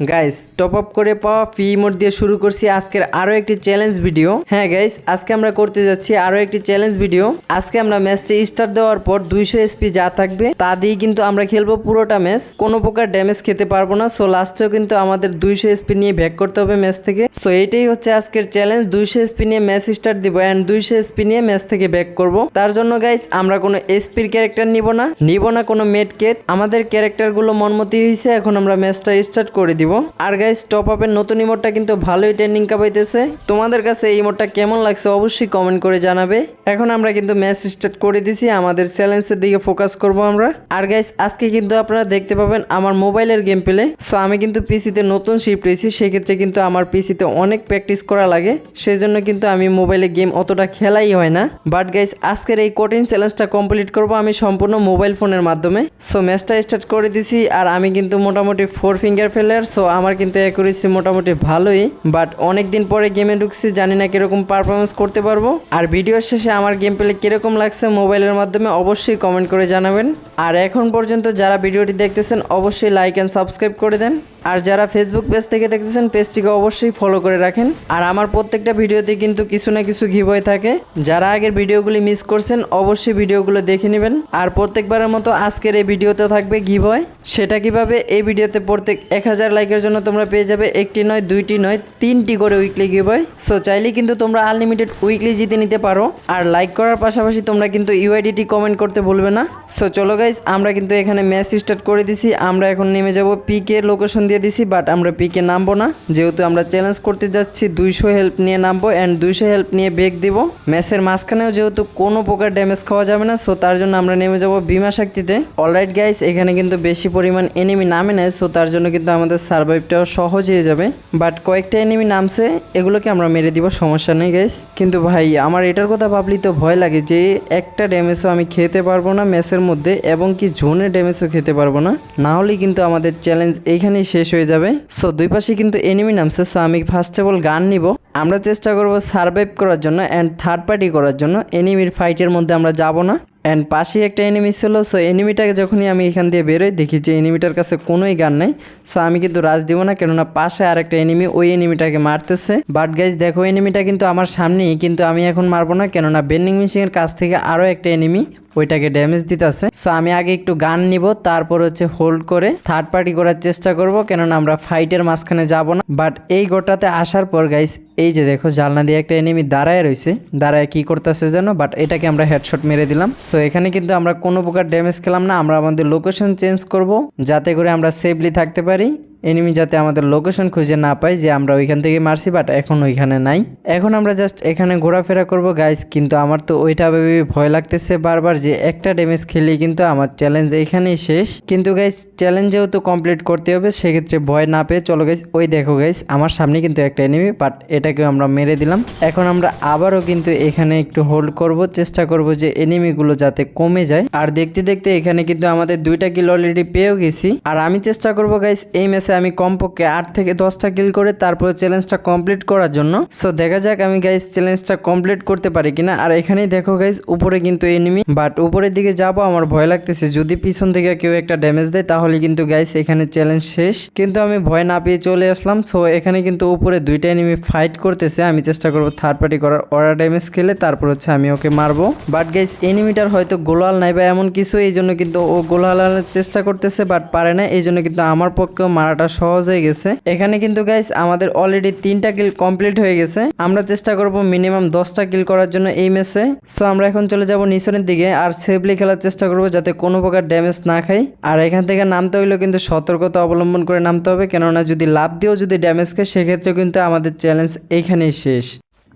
Guys top up করে পাওয়া ফি mode দিয়ে শুরু করছি আজকের আরও একটি চ্যালেঞ্জ ভিডিও হ্যাঁ গাইস আজকে আমরা করতে যাচ্ছি আরও একটি চ্যালেঞ্জ ভিডিও আজকে আমরা ম্যাচটি স্টার্ট দেওয়ার পর দুইশো এসপি যা থাকবে, তা দিয়ে কিন্তু আমরা খেলব পুরোটা ম্যাচ কোনো প্রকার ড্যামেজ খেতে পারব না সো লাস্টেও কিন্তু আমাদের দুইশো এসপি নিয়ে ব্যাক করতে হবে ম্যাচ থেকে। সো এইটাই হচ্ছে আজকের চ্যালেঞ্জ দুইশো এসপি নিয়ে ম্যাচ স্টার্ট দিব অ্যান্ড দুইশো এসপি নিয়ে ম্যাচ থেকে ব্যাক করব। তার জন্য গাইস আমরা কোনো এসপির ক্যারেক্টার নিব না নিব না কোনো মেড কেট আমাদের ক্যারেক্টারগুলো মনমতি হয়েছে এখন আমরা ম্যাচটা স্টার্ট করে দিব। আর গাইস টপ আপের নতুন ইমোটটা কিন্তু ভালোই ট্রেন্ডিং কাপাইতেছে তোমাদের কাছে এই ইমোটটা কেমন লাগছে অবশ্যই কমেন্ট করে জানাবে। এখন আমরা কিন্তু ম্যাচ স্টার্ট করে দিছি, আমাদের চ্যালেঞ্জের দিকে ফোকাস করব আমরা। আর গাইস আজকে কিন্তু আপনারা দেখতে পাবেন আমার মোবাইলের গেম প্লে সো আমি কিন্তু পিসিতে নতুন শিফট হয়েছি সেক্ষেত্রে কিন্তু আমার পিসিতে অনেক প্র্যাকটিস করা লাগে। সেই জন্য কিন্তু আমি মোবাইলে গেম অতটা খেলাই হয় না। বাট গাইস আজকের এই কঠিন চ্যালেঞ্জটা কমপ্লিট করব আমি সম্পূর্ণ মোবাইল ফোনের মাধ্যমে। সো ম্যাচটা স্টার্ট করে দিছি, আর আমি কিন্তু মোটামুটি ফোর ফিঙ্গার ফেলার সো আমার কিন্তু অ্যাকুরেসি মোটামুটি ভালোই বাট অনেক দিন পরে গেমে ঢুকছি, জানি না কীরকম পারফরমেন্স করতে পারব। আর ভিডিওর শেষে আমার গেম পেলে কীরকম লাগছে মোবাইলের মাধ্যমে অবশ্যই কমেন্ট করে জানাবেন। আর এখন পর্যন্ত যারা ভিডিওটি দেখতেছেন, অবশ্যই লাইক অ্যান্ড সাবস্ক্রাইব করে দেন। আর যারা ফেসবুক পেজ থেকে দেখতেছেন পেজটিকে অবশ্যই ফলো করে রাখেন। আর আমার প্রত্যেকটা ভিডিওতে কিন্তু কিছু না কিছু গিবয় থাকে। যারা আগের ভিডিওগুলি মিস করছেন, অবশ্যই ভিডিওগুলো দেখে নেবেন। আর প্রত্যেকবারের মতো আজকের এই ভিডিওতে থাকবে গিবয় সেটা কীভাবে? এই ভিডিওতে প্রত্যেক এক হাজার লাইকের জন্য তোমরা পেয়ে যাবে একটি নয়, দুইটি নয়, তিনটি করে উইকলি গিবয় সো চাইলে কিন্তু তোমরা আনলিমিটেড উইকলি জিতে নিতে পারো। আর লাইক করার পাশাপাশি তোমরা কিন্তু ইউআইডিটি কমেন্ট করতে ভুলবে না। সো চলো গাইজ আমরা কিন্তু এখানে ম্যাচ স্টার্ট করে দিছি। আমরা এখন নেমে যাব পিকে লোকেশন দিয়ে। দিছি বাট আমরা পিকে নামবো না। যেহেতু আমরা চ্যালেঞ্জ করতে যাচ্ছি, দুইশো হেল্প নিয়ে নামবো অ্যান্ড দুইশো হেল্প নিয়ে বেগ দিব। ম্যাচের মাঝখানেও যেহেতু কোনো প্রকার ড্যামেজ খাওয়া যাবে না সো তার জন্য আমরা নেমে যাব বিমা শক্তিতে। অলরাইট গাইস এখানে কিন্তু বেশি পরিমাণ এনিমি নামে নেয় সো তার জন্য কিন্তু আমাদের সার্ভাইভটাও সহজ হয়ে যাবে। বাট কয়েকটা এনিমি নামছে, এগুলোকে আমরা মেরে দিব, সমস্যা নেই গাইস কিন্তু ভাই, আমার এটার কথা ভাবলি তো ভয় লাগে যে একটা ড্যামেজও আমি খেতে পারব না ম্যাচের মধ্যে, এবং কি জোনে ড্যামেজও খেতে পারব না। না হলেই কিন্তু আমাদের চ্যালেঞ্জ এইখানেই শেষ হয়ে যাবে। সো দুই পাশে কিন্তু এনিমি নামছে। সো আমি ফার্স্ট অফ অল গান নিব। আমরা চেষ্টা করব সার্ভাইভ করার জন্য অ্যান্ড থার্ড পার্টি করার জন্য। এনিমির ফাইটের মধ্যে আমরা যাব না। অ্যান্ড পাশেই একটা এনিমি ছিল। সো এনিমিটাকে যখনই আমি এখান দিয়ে বেরোই, দেখি যে এনিমিটার কাছে কোনোই গান নেই। সো আমি কিন্তু রাজ দিব না, কেননা পাশে আর একটা এনিমি ওই এনিমিটাকে মারতেছে। বাট গাইজ দেখো এনিমিটা কিন্তু আমার সামনেই, কিন্তু আমি এখন মারবো না। কেননা বেন্ডিং মেশিনের কাছ থেকে আরও একটা এনিমি ওইটাকে ড্যামেজ দিতেছে। সো আমি আগে একটু গান নিব, তারপর হচ্ছে হোল্ড করে থার্ড পার্টি করার চেষ্টা করব, কেননা আমরা ফাইটের মাঝখানে যাব না। বাট এই গোটাতে আসার পর গাইস এই যে দেখো জালনা দিয়ে একটা এনিমি দাঁড়ায় রয়েছে দাঁড়ায় কি করতেছে যেন বাট এটাকে আমরা হেডশট মেরে দিলাম। সো এখানে কিন্তু আমরা কোনো প্রকার ড্যামেজ খেলাম না, আমরা আমাদের লোকেশন চেঞ্জ করব, যাতে করে আমরা সেফলি থাকতে পারি। এনিমি যাতে আমাদের লোকেশন খুঁজে না পাই যে আমরা ওইখান থেকে মারছি বাট এখন ওইখানে নাই। এখন আমরা জাস্ট এখানে ঘোরাফেরা করব গাইস কিন্তু আমার তো ওইটা ভেবে ভয় লাগতেছে বারবার যে একটা ড্যামেজ খেলেই কিন্তু আমার চ্যালেঞ্জ এইখানেই শেষ। কিন্তু গাইস চ্যালেঞ্জ যেহেতু কমপ্লিট করতে হবে, সেক্ষেত্রে ভয় না পেয়ে চলো গাইস ওই দেখো গাইস আমার সামনে কিন্তু একটা এনিমি বাট এটাকেও আমরা মেরে দিলাম। এখন আমরা আবারও কিন্তু এখানে একটু হোল্ড করব, চেষ্টা করব যে এনিমিগুলো যাতে কমে যায়। আর দেখতে দেখতে এখানে কিন্তু আমাদের দুইটা কিল অলরেডি পেয়েও গেছি। আর আমি চেষ্টা করব গাইস এই ম্যাচে আমি কমপক্ষে আট থেকে দশটা কিল করে তারপর চ্যালেঞ্জটা কমপ্লিট করার জন্য। সো দেখা যাক আমি গাইস চ্যালেঞ্জটা কমপ্লিট করতে পারি কিনা। আর এখানেই দেখো গাইস উপরে কিন্তু এনিমি বাট উপরের দিকে যাব, আমার ভয় লাগতেছে। যদি পিছন থেকে কেউ একটা ড্যামেজ দেয়, তাহলে কিন্তু গাইস এখানে চ্যালেঞ্জ শেষ। কিন্তু আমি ভয় না পেয়ে চলে আসলাম। সো এখানে কিন্তু উপরে দুইটা এনিমি ফাইট করতেছে। আমি চেষ্টা করব থার্ড পার্টি করার। ওরা ড্যামেজ খেলে, তারপর হচ্ছে আমি ওকে মারবো। বাট গাইস এনিমিটার হয়তো গোলাল নাই বা এমন কিছু এই জন্য কিন্তু ও গোলাল চেষ্টা করতেছে বাট পারে না। এই জন্য কিন্তু আমার পক্ষেও মারাটা সহজ হয়ে গেছে। এখানে কিন্তু গাইস আমাদের অলরেডি তিনটা কিল কমপ্লিট হয়ে গেছে। আমরা চেষ্টা করব মিনিমাম দশটা কিল করার জন্য এই ম্যাচে সো আমরা এখন চলে যাব নিচনের দিকে আর সেফলি খেলার চেষ্টা করব যাতে কোনো প্রকার ড্যামেজ না খাই। আর এখান থেকে নামতে হইলেও কিন্তু সতর্কতা অবলম্বন করে নামতে হবে। কেননা যদি লাভ দিয়েও যদি ড্যামেজ খায় সেক্ষেত্রে কিন্তু আমাদের চ্যালেঞ্জ এইখানেই শেষ।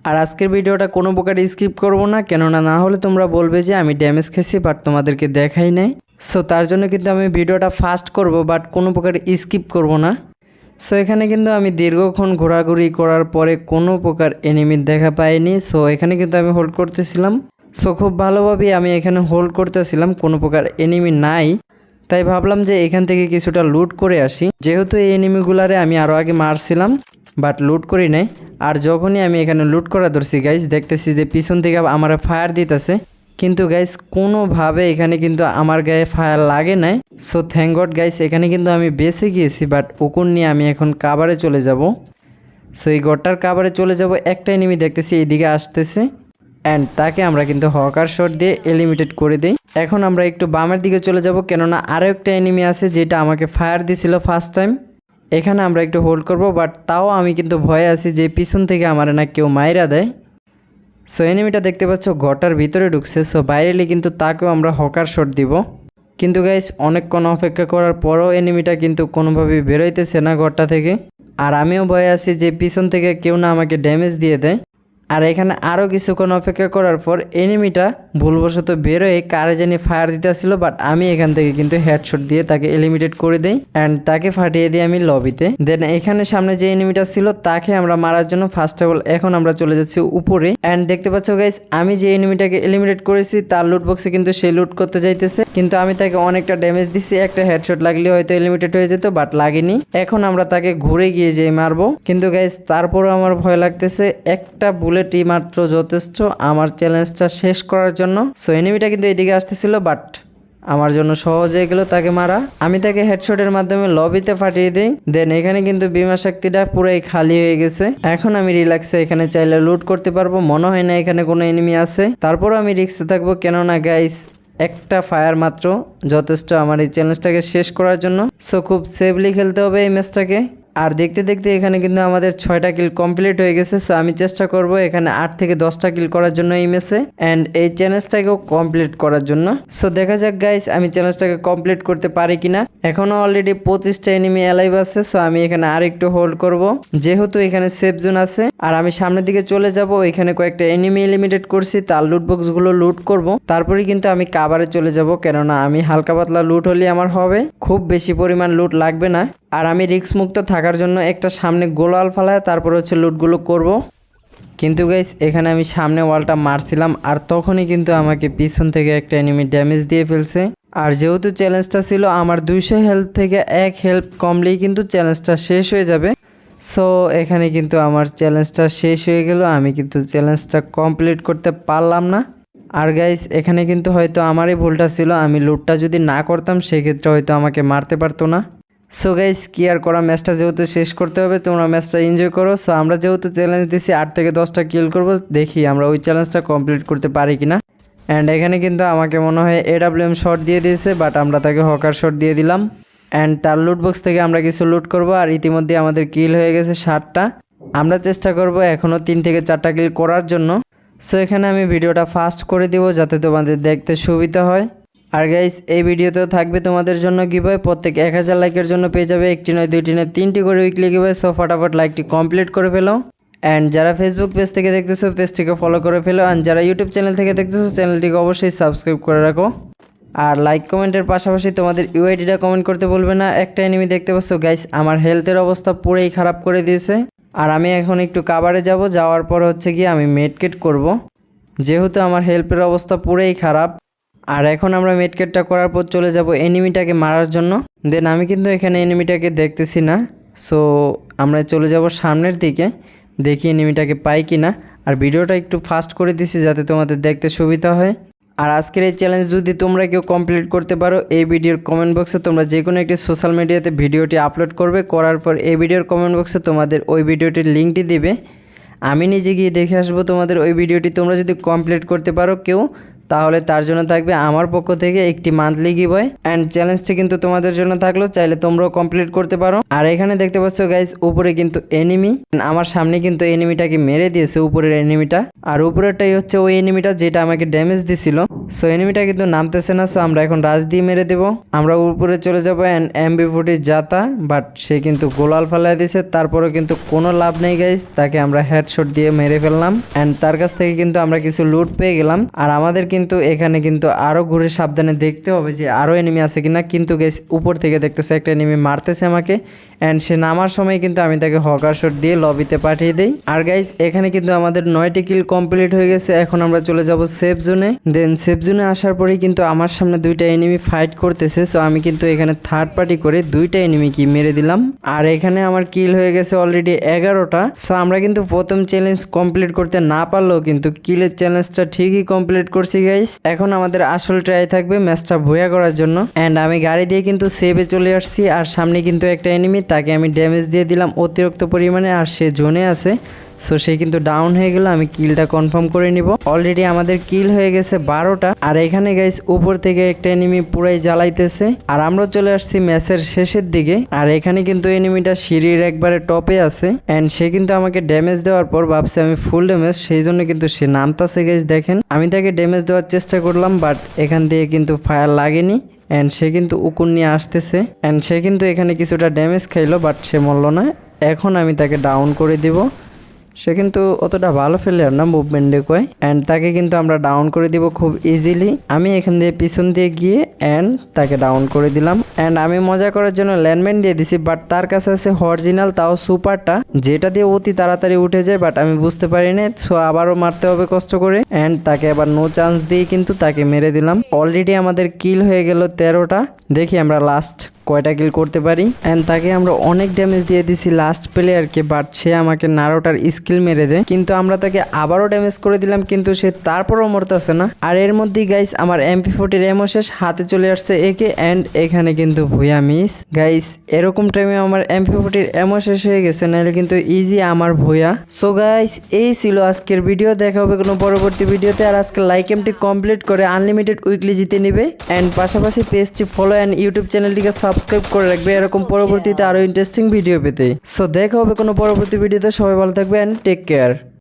আর আজকের ভিডিওটা কোনো প্রকার স্কিপ করব না। কেননা না হলে তোমরা বলবে যে, আমি ড্যামেজ খেয়েছি বাট তোমাদেরকে দেখাই নাই। সো তার জন্য কিন্তু আমি ভিডিওটা ফাস্ট করব বাট কোনো প্রকার স্কিপ করব না। সো এখানে কিন্তু আমি দীর্ঘক্ষণ ঘোরাঘুরি করার পরে কোনো প্রকার এনিমির দেখা পাইনি। সো এখানে কিন্তু আমি হোল্ড করতেছিলাম। সো খুব ভালোভাবেই আমি এখানে হোল্ড করতেছিলাম, কোনো প্রকার এনিমি নাই। তাই ভাবলাম যে এখান থেকে কিছুটা লুট করে আসি। যেহেতু এই এনিমিগুলারে আমি আরও আগে মারছিলাম বাট লুট করি নাই। আর যখনই আমি এখানে লুট করা ধরছি গাইজ দেখতেছি যে পিছন থেকে আমার ফায়ার দিতেছে। কিন্তু গাইস কোনোভাবে এখানে কিন্তু আমার গায়ে ফায়ার লাগে নাই। সো থ্যাংক গড গাইস এখানে কিন্তু আমি বেঁচে গিয়েছি বাট উকুন নিয়ে আমি এখন কাবারে চলে যাব। সো এই গড়টার কাবারে চলে যাব একটা এনিমি দেখতেছি, এইদিকে আসতেছে। অ্যান্ড তাকে আমরা কিন্তু হকার শট দিয়ে এলিমিটেড করে দিই। এখন আমরা একটু বামের দিকে চলে যাব, কেননা আরও একটা এনিমি আছে যেটা আমাকে ফায়ার দিছিল ফার্স্ট টাইম এখানে আমরা একটু হোল্ড করব বাট তাও আমি কিন্তু ভয়ে আছি যে পিছন থেকে আমার না কেউ মাইরা দেয়। সো এনিমিটা দেখতে পাচ্ছ, ঘরটার ভিতরে ঢুকছে। সো বাইরে এলে কিন্তু তাকেও আমরা হকার শট দিব। কিন্তু গাইস অনেকক্ষণ অপেক্ষা করার পরও এনিমিটা কিন্তু কোনোভাবেই বেরোইতেছে না ঘরটা থেকে। আর আমিও ভয়ে আছি যে পিছন থেকে কেউ না আমাকে ড্যামেজ দিয়ে দেয়। আর এখানে আরও কিছুক্ষণ অপেক্ষা করার পর এনিমিটা ভুলবশত বেরোয়, কারে জানি ফায়ার দিতেছিল বাট আমি এখান থেকে কিন্তু হেডশট দিয়ে তাকে এলিমিটেড করে দেই অ্যান্ড তাকে ফাটিয়ে দিই আমি লবিতে দেন এখানে সামনে যে এনিমিটা ছিল, তাকে আমরা মারার জন্য ফার্স্ট অফ অল এখন আমরা চলে যাচ্ছি উপরে। অ্যান্ড দেখতে পাচ্ছ গাইস আমি যে এনিমিটাকে এলিমিনেট করেছি, তার লুট বক্সে কিন্তু সে লুট করতে যাইতেছে। কিন্তু আমি তাকে অনেকটা ড্যামেজ দিচ্ছি একটা হেডশট লাগলে হয়তো এলিমিটেড হয়ে যেত বাট লাগেনি। এখন আমরা তাকে ঘুরে গিয়ে যেয়ে মারবো। কিন্তু গাইস তারপরও আমার ভয় লাগতেছে, একটা বুলেটই মাত্র যথেষ্ট। আমার চ্যালেঞ্জটা শেষ করার জন্য সো এনিমিটা কিন্তু এদিকে আসতেছিল বাট আমার জন্য সহজ হয়ে গেল তাকে মারা। আমি তাকে হেডশটের মাধ্যমে লবিতে ফাটিয়ে দিই। দেন এখানে কিন্তু বিমা শক্তিটা পুরাই খালি হয়ে গেছে। এখন আমি রিল্যাক্সে এখানে চাইলে লুট করতে পারব। মনে হয় না এখানে কোনো এনিমি আছে। তারপরও আমি রিক্সে থাকব। কেননা গাইস একটা ফায়ার মাত্র। যথেষ্ট আমার এই চ্যালেঞ্জটাকে শেষ করার জন্য। সো খুব সেফলি খেলতে হবে এই ম্যাচটাকে আর দেখতে দেখতে এখানে কিন্তু আমাদের ছয়টা কিল কমপ্লিট হয়ে গেছে সো আমি চেষ্টা করব এখানে আট থেকে দশটা কিল করার জন্য এই ম্যাচে অ্যান্ড এই চ্যালেঞ্জটাকেও কমপ্লিট করার জন্য। সো দেখা যাক গাইস আমি চ্যালেঞ্জটাকে কমপ্লিট করতে পারি কিনা। এখনও অলরেডি পঁচিশটা এনিমি অ্যালাইভ আছে সো আমি এখানে আর একটু হোল্ড করব। যেহেতু এখানে সেফ জোন আছে, আর আমি সামনের দিকে চলে যাব, এখানে কয়েকটা এনিমি এলিমিটেড করছি, তার লুট বক্সগুলো লুট করব। তারপরে কিন্তু আমি কাবারে চলে যাব, কেননা আমি হালকা পাতলা লুট হলে আমার হবে, খুব বেশি পরিমাণ লুট লাগবে না। আর আমি রিস্ক মুক্ত থাকার জন্য একটা সামনে গোলাল ফালায়, তারপর হচ্ছে লুটগুলো করব। কিন্তু গাইস এখানে আমি সামনে ওয়ালটা মারছিলাম আর তখনই কিন্তু আমাকে পিছন থেকে একটা এনিমি ড্যামেজ দিয়ে ফেলছে। আর যেহেতু চ্যালেঞ্জটা ছিল, আমার দুইশো হেল্প থেকে এক হেল্প কমলেই কিন্তু চ্যালেঞ্জটা শেষ হয়ে যাবে। সো এখানে কিন্তু আমার চ্যালেঞ্জটা শেষ হয়ে গেল, আমি কিন্তু চ্যালেঞ্জটা কমপ্লিট করতে পারলাম না। আর গাইস এখানে কিন্তু হয়তো আমারই ভুলটা ছিল, আমি লুটটা যদি না করতাম, সেক্ষেত্রে হয়তো আমাকে মারতে পারতো না। সো গাইস কি আর করা? ম্যাচটা যেহেতু শেষ করতে হবে, তোমরা ম্যাচটা এনজয় করো। সো আমরা যেহেতু চ্যালেঞ্জ দিছি, আট থেকে দশটা কিল করব, দেখি আমরা ওই চ্যালেঞ্জটা কমপ্লিট করতে পারি কি না অ্যান্ড এখানে কিন্তু আমাকে মনে হয় এডাব্লিউএম শট দিয়ে দিয়েছে বাট আমরা তাকে হকার শট দিয়ে দিলাম। অ্যান্ড তার লুট বক্স থেকে আমরা কিছু লুট করব, আর ইতিমধ্যে আমাদের কিল হয়ে গেছে ষাটটা আমরা চেষ্টা করব এখনও তিন থেকে চারটা কিল করার জন্য। সো এখানে আমি ভিডিওটা ফাস্ট করে দিব, যাতে তোমাদের দেখতে সুবিধা হয়। আর গাইস এই ভিডিওতেও থাকবে তোমাদের জন্য গিভওয়ে প্রত্যেক এক হাজার লাইকের জন্য পেয়ে যাবে একটি নয়, দুইটি নয়, তিনটি করে উইকলি গিভওয়ে সো ফটাফট লাইকটি কমপ্লিট করে ফেলো। অ্যান্ড যারা ফেসবুক পেজ থেকে দেখতেছো পেজটিকে ফলো করে ফেলো। অ্যান্ড যারা ইউটিউব চ্যানেল থেকে দেখতেছো চ্যানেলটিকে অবশ্যই সাবস্ক্রাইব করে রাখো। আর লাইক কমেন্টের পাশাপাশি তোমাদের ইউআইডিটা কমেন্ট করতে বলবে না। একটা এনিমি দেখতে পাচ্ছ গাইস আমার হেলথের অবস্থা পুরোই খারাপ করে দিয়েছে। আর আমি এখন একটু কাবারে যাব। যাওয়ার পর হচ্ছে কি আমি মেডকেট করব। যেহেতু আমার হেল্পের অবস্থা পুরোই খারাপ আর এখন আমরা মেডকেটটা করার পর চলে যাব এনিমিটাকে মারার জন্য। দেন আমি কিন্তু এখানে এনিমিটাকে দেখতেছি না। সো আমরা চলে যাব সামনের দিকে। দেখি এনিমিটাকে পাই কি না আর ভিডিওটা একটু ফাস্ট করে দিছি যাতে তোমাদের দেখতে সুবিধা হয়। আর আজকের এই চ্যালেঞ্জ যদি তোমরা কেউ কমপ্লিট করতে পারো, এই ভিডিওর কমেন্ট বক্সে তোমরা যে কোনো একটি সোশ্যাল মিডিয়াতে ভিডিওটি আপলোড করবে। করার পর এই ভিডিওর কমেন্ট বক্সে তোমাদের ওই ভিডিওটির লিঙ্কটি দিবে। আমি নিজে গিয়ে দেখে আসব তোমাদের ওই ভিডিওটি। তোমরা যদি কমপ্লিট করতে পারো, কেউ তাহলে তার জন্য থাকবে আমার পক্ষ থেকে একটি মান্থলি গিভওয়ে অ্যান্ড চ্যালেঞ্জটি কিন্তু তোমাদের জন্য থাকল, চাইলে তোমরাও কমপ্লিট করতে পারো। আর এখানে দেখতে পাচ্ছ গাইজ উপরে কিন্তু এনিমি আমার সামনে কিন্তু এনিমিটাকে মেরে দিয়েছে উপরের এনিমিটা আর উপরেরটাই হচ্ছে ওই এনিমিটা যেটা আমাকে ড্যামেজ দিছিল। সো এনিমিটা কিন্তু নামতেছে না সো আমরা এখন রাজ দিয়ে মেরে দেবো। আমরা উপরে চলে যাব অ্যান্ড এমবি ফুটি যাতা বাট সে কিন্তু গোলাল ফেলাই দিয়েছে, তারপরেও কিন্তু কোনো লাভ নেই গাইজ তাকে আমরা হেডশট দিয়ে মেরে ফেললাম। অ্যান্ড তার কাছ থেকে কিন্তু আমরা কিছু লুট পেয়ে গেলাম। আর আমাদের কিন্তু এখানে কিন্তু আরও ঘুরে সাবধানে দেখতে হবে যে আরও এনিমি আছে কিনা। কিন্তু গেস উপর থেকে দেখতেছে একটা এনিমি মারতেছে আমাকে। অ্যান্ড সে নামার সময় কিন্তু আমি তাকে হকার শট দিয়ে লবিতে পাঠিয়ে দিই। আর গাইস এখানে কিন্তু আমাদের নয়টি কিল কমপ্লিট হয়ে গেছে। এখন আমরা চলে যাব সেফ জোনে দেন সেফ জোনে আসার পরেই কিন্তু আমার সামনে দুইটা এনিমি ফাইট করতেছে। সো আমি কিন্তু এখানে থার্ড পার্টি করে দুইটা এনিমি কি মেরে দিলাম। আর এখানে আমার কিল হয়ে গেছে অলরেডি এগারোটা। সো আমরা কিন্তু প্রথম চ্যালেঞ্জ কমপ্লিট করতে না পারলেও কিন্তু কিলের চ্যালেঞ্জটা ঠিকই কমপ্লিট করছি গাইস এখন আমাদের আসল ট্রাই থাকবে ম্যাচটা ভুয়া করার জন্য। অ্যান্ড আমি গাড়ি দিয়ে কিন্তু সেভে চলে আসছি, আর সামনে কিন্তু একটা এনিমি তাকে আমি ড্যামেজ দিয়ে দিলাম অতিরিক্ত পরিমাণে, আর সে জোনে আছে। সো সে কিন্তু ডাউন হয়ে গেল, আমি কিলটা কনফার্ম করে নিব। অলরেডি আমাদের কিল হয়ে গেছে বারোটা। আর এখানে গাইস উপর থেকে একটা এনিমি পুরাই জ্বালাইতেছে। আর আমরা চলে আসছি ম্যাচের শেষের দিকে। আর এখানে কিন্তু এনিমিটা সিঁড়ির একবারে টপে আছে। অ্যান্ড সে কিন্তু আমাকে ড্যামেজ দেওয়ার পর ভাবছে আমি ফুল ড্যামেজ সেই জন্য কিন্তু সে নামতাছে গাইস দেখেন। আমি তাকে ড্যামেজ দেওয়ার চেষ্টা করলাম বাট এখান দিয়ে কিন্তু ফায়ার লাগেনি। অ্যান্ড সে কিন্তু উকুন নিয়ে আসতেছে। অ্যান্ড সে কিন্তু এখানে কিছুটা ড্যামেজ খাইলো বাট সে মরল না। এখন আমি তাকে ডাউন করে দিব। সে কিন্তু অতটা ভালো প্লেয়ার না মুভমেন্টে কয়। অ্যান্ড তাকে কিন্তু আমরা ডাউন করে দিব খুব ইজিলি আমি এখান দিয়ে পিছন দিয়ে গিয়ে অ্যান্ড তাকে ডাউন করে দিলাম। অ্যান্ড আমি মজা করার জন্য ল্যান্ডমাইন দিয়ে দিছি বাট তার কাছে আছে অরিজিনাল তাও সুপারটা যেটা দিয়ে অতি তাড়াতাড়ি উঠে যায় বাট আমি বুঝতে পারিনি সো আবারও মারতে হবে কষ্ট করে। অ্যান্ড তাকে আবার নো চান্স দিয়ে কিন্তু তাকে মেরে দিলাম। অলরেডি আমাদের কিল হয়ে গেল তেরোটা। দেখি আমরা লাস্ট কয়টা কিল করতে পারি? অ্যান্ড তাকে আমরা অনেক ড্যামেজ দিয়ে দিছি লাস্ট প্লেয়ারকে বাট সে আমাকে নারোটার স্কিল মেরে দেয়। কিন্তু আমরা তাকে আবারও ড্যামেজ করে দিলাম, কিন্তু সে তারপরও মরতেছে না। আর এর মধ্যেই গাইস আমার এমপি ফোর্টির এমও শেষ, হাতে চলে আসছে একে অ্যান্ড এখানে কিন্তু ভুয়া মিস গাইস এরকম টাইমে আমার এমপি ফোর্টির এমও শেষ হয়ে গেছে, নাহলে কিন্তু ইজি আমার ভুয়া। সো গাইস এই ছিল আজকের ভিডিও দেখা হবে কোনো পরবর্তী ভিডিওতে আর আজকে লাইক এমটি কমপ্লিট করে আনলিমিটেড উইকলি জিতে নিবে। অ্যান্ড পাশাপাশি পেজটি ফলো অ্যান্ড ইউটিউব চ্যানেলটিকে সাবস্ক্রাইব করে রাখবে। এরকম পরবর্তীতে আরও ইন্টারেস্টিং ভিডিও পেতে। সো দেখা হবে কোনো পরবর্তী ভিডিওতে সবাই ভালো থাকবেন। Take care